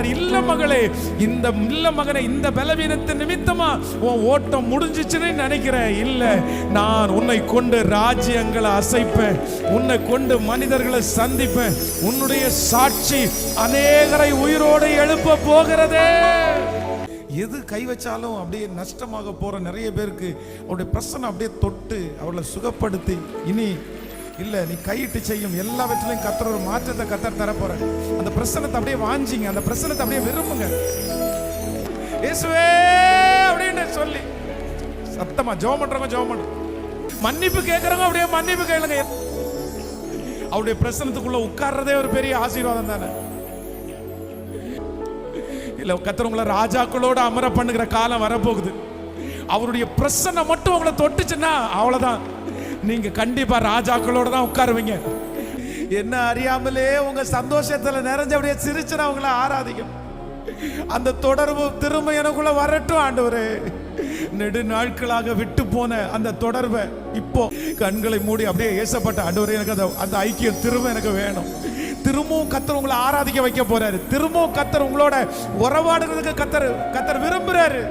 சொல்றார் இல்ல மகளே இந்த இல்ல மகனை இந்த பலவீனத்தின் நிமித்தமா உன் ஓட்டம் முடிஞ்சிச்சுன்னு நினைக்கிறேன். இல்ல நான் உன்னை கொண்டு ராஜ்யங்களை அசைப்பேன். உன்னை கொண்டு மனிதர்களை சந்திப்பேன். உன்னுடைய சாட்சி அநேகரை உயிரோடு எழுப்ப போகிறதே. எது கை வச்சாலும் அப்படியே நஷ்டமாக போற நிறைய பேருக்கு அவருடைய பிரச்சனை அப்படியே தொட்டு அவர்களை சுகப்படுத்தி இனி இல்ல நீ கையிட்டு செய்யும் எல்லாவற்றிலையும் கத்தர் ஒரு மாற்றத்தை கத்தர் தரப்போற போற அந்த பிரசனத்தை அப்படியே வாஞ்சிங்க அந்த பிரசனத்தை அப்படியே விரும்புங்க. இயேசுவே அப்படின்னு சொல்லி. சத்தமா ஜோம் பண்றவங்க ஜோம் பண்ணு. மன்னிப்பு கேட்கறவங்க அப்படியே மன்னிப்பு கேளுங்க. அவருடைய பிரசனத்துக்குள்ள உட்கார்றதே ஒரு பெரிய ஆசீர்வாதம் தானே. இல்ல கத்துறவங்கள ராஜாக்களோட அமர பண்ணுகிற காலம் வரப்போகுது. அவருடைய பிரசனை மட்டும் உங்களை தொட்டுச்சுன்னா அவ்வளவுதான். நீங்க கண்டிப்பா ராஜாக்களோட தான் உட்காருவீங்க. என்ன அறியாமலே உங்க சந்தோஷத்துல நிறைஞ்ச அப்படியே சிரிச்சு நான் உங்களை ஆராதிக்கும் அந்த தொடர்பு திரும்ப எனக்குள்ள வரட்டும் ஆண்டவரே. நெடு நாட்களாக விட்டு போன அந்த தொடர்பை இப்போ கண்களை மூடி அப்படியே ஏசப்பட்ட ஆண்டவரே எனக்கு அந்த அந்த ஐக்கியம் திரும்ப எனக்கு வேணும். திரும்பவும் கத்தர் உங்களை ஆராதிக்க வைக்க போறாரு. திரும்பவும் கத்தர் உங்களோட உறவாடுறதுக்கு கத்தர் கத்தர் விரும்புறாரு.